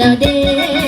la de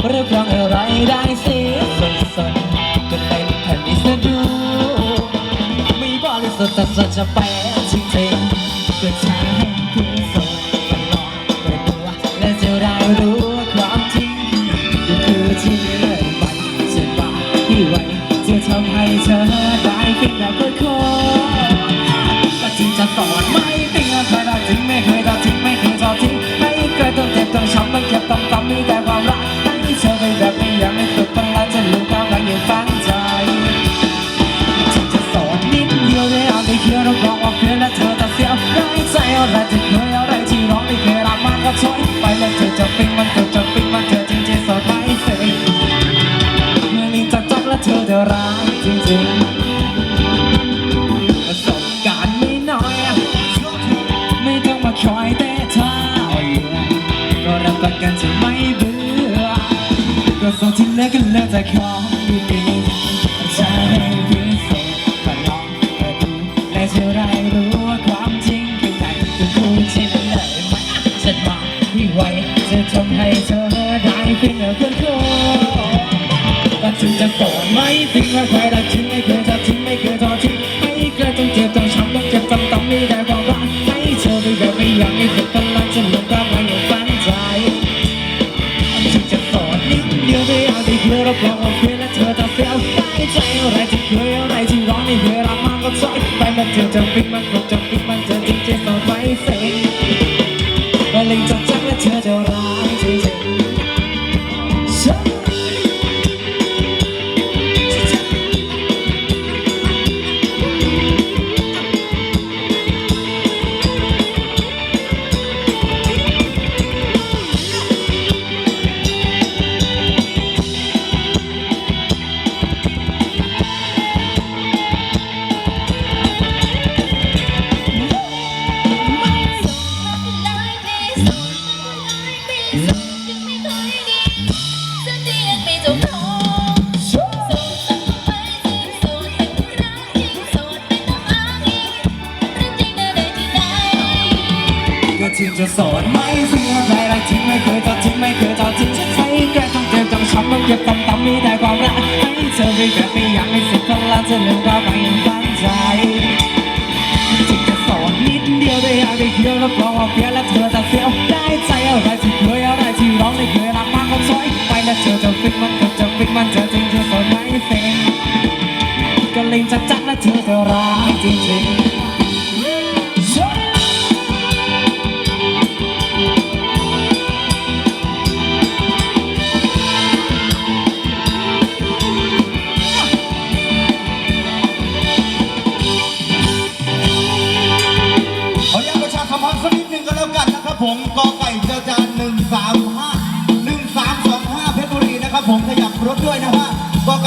เรับรองอะไรได้เสียสดสดก็เป็นแผนนี้ซดูไม่บอกเลยสดสดจะไปจริงจริงก็ใช้ให้คุณส่ตลอดไปตัวและจะได้รู้ความจริงก็คือที่เลื่อนไปจะบาที่ไวจะทำให้เธอได้คิดแบบคนคแต่จริงจะตอนไม่ติงเคยรักจริงไม่เคยรักจริงไม่เคยชอบจริงไม่เคยต้องเจ็บต้องช้ำมันเก็บต้องกำมีแต่ความรัก ใจอะไรที่เคยอะไรที่ร้องไม่เคยรักมากก็ช่วยไปแล้วเธอจะปิ้งมันเธอจะปิ้งมันเธอจริงใจสดใสเมื่อนี้จะจบแล้วเธอจะรักจริงๆประสบการณ์ไม่น้อยไม่ต้องมาคอยแต่ท่าก็รับประกันจะไม่เบื่อก็สองที่เลิกกันเลิกแต่ของดี จะโกรธไหมถึงว่าใครรักฉันไม่เคยทอดทิ้งไม่เคยทอดทิ้งให้ใครต้องเจ็บต้งช้ำต้องเจ็บต้องต้องไม่ได้ความรักให้เธอไปแบบไม่อยากให้เธอกำลังจะหลงรักมาอย่างฝันใจฉันจะสอนนิดเดียวไม่เอาแต่เพื่อรับรองว่าเพื่อและเธอจะเสียวใจอะไรที่เคยอะไรที่ร้อนในเวลามากก็ชอบไปมัเธอจะปิ๊มัน ทิงจะโสดไม่เสียใจอะไรทิ้งไม่เคยจะทิ้งไม่เคยจะทิ้งจะใช้แก้ต้องเจ็บต้องช้ำต้องเก็บต้องตำมีแต่ความรักให้เธอไปแบบไม่อยากให้สุดพลังจะเลืมก็ไปยังตั้งใจทิงจะสดนิดเดียวได้อยากได้เคี้ยวรับรองว่าเฟี้ยวและเธอจะเฟี้ยวได้ใจอะไรที่เคยอะไรที่ร้องไม่เคยรักมากก็ซอยไปและเธอจะฟิกมันก็จะฟิกมันเธอจริงจะโสดไม่เซ็งก็เล็งจัดจัดและเธอจะรักจริงๆ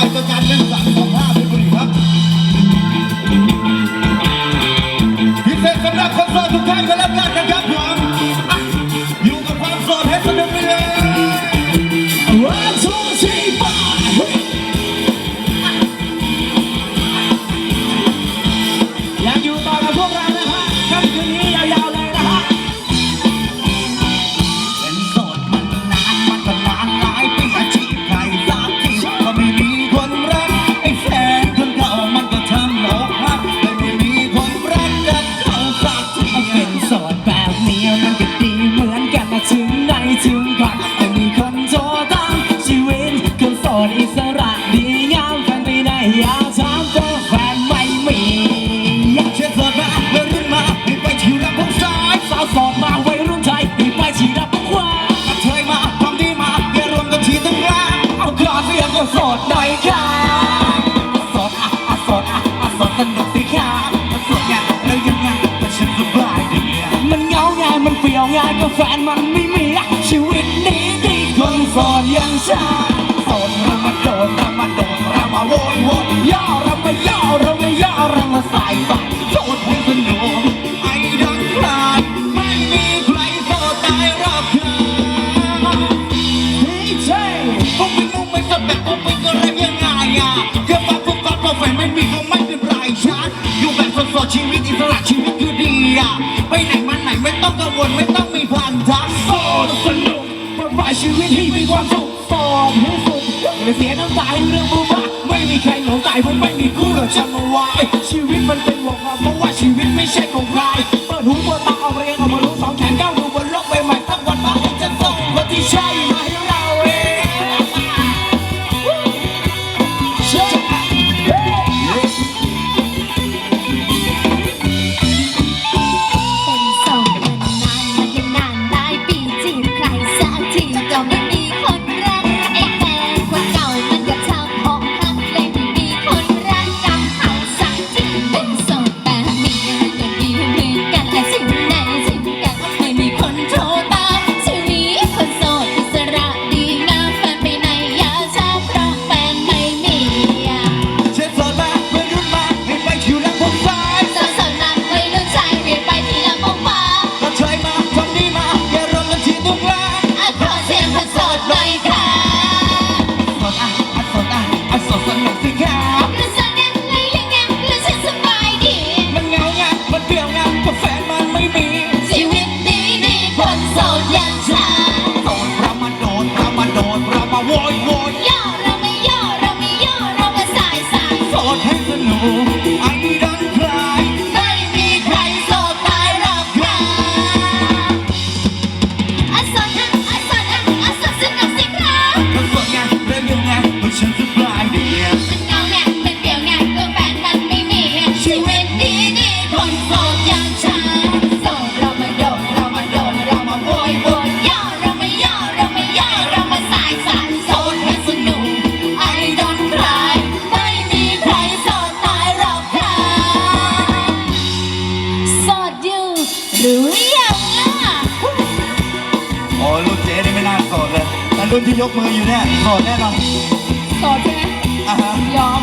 ะกอไก่เจ้าจานหนึ่งสามสองห้าเพชรบุรีครับพิเศษสำหรับคนโสดทุกท่านก็แล้วกัน สระดีงามแฟนไปไหนอยากถามก็แฟนไม่มีอยากเชื่อโสดมาเดินขึ้นมาให้ไปที่ลำพงซ้ายสาวโสดมาไวัยรุ่นไทยมีไปฉีดรับขวากับเธอมาทำดีมาเพื่อรวมกันที่ตรงกลาเอาคลอเสียก็สดหน่อยค่ะสดอะอะสดอะอะสดสนุกสิค่ะสดไงแล้วยังไงก็ฉันสบายดีอะมันเหงาไงมันเปลี่ยวไงก็แฟนมันไม่มีชีวิตนี้ดีคนสดย่างฉัน เรามาโดนเรามาโดนเรามาโวยโวยย่อเราไม่ย่อเราไม่ย่อเรามาใส่ฝันโสดให้สนุกไอ้ดังใครไม่มีใครโสดได้รอบเธอพี่เช่คงไม่มุ่งไม่สดแบบคงไม่กระไรยังไงอะแค่ฟังปุ๊บปั๊บพอแฟนไม่มีก็ไม่เป็นไรฉันอยู่แบบสดๆชีวิตอิสระชีวิตคือดีอะไปไหนมาไหนไม่ต้องกังวลไม่ต้องมีพันธะโสโสดสนุกปลดปล่อยชีวิตให้มีความสุขโสดให้สุดไม่ เสียน้ำตาให้เรื่องบูบาไม่มีใครหลงตายเพราะไม่มีคู่เราจำเอาไว้ชีวิตมันเป็นวงเราเพราะว่าชีวิตไม่ใช่ของใครเปิดหูเปิดตาเอาเรียน ด รุ่นที่ยกมืออยู่เนี่ยโสดแน่นอนโสดใช่ไหมอะฮะ ยอม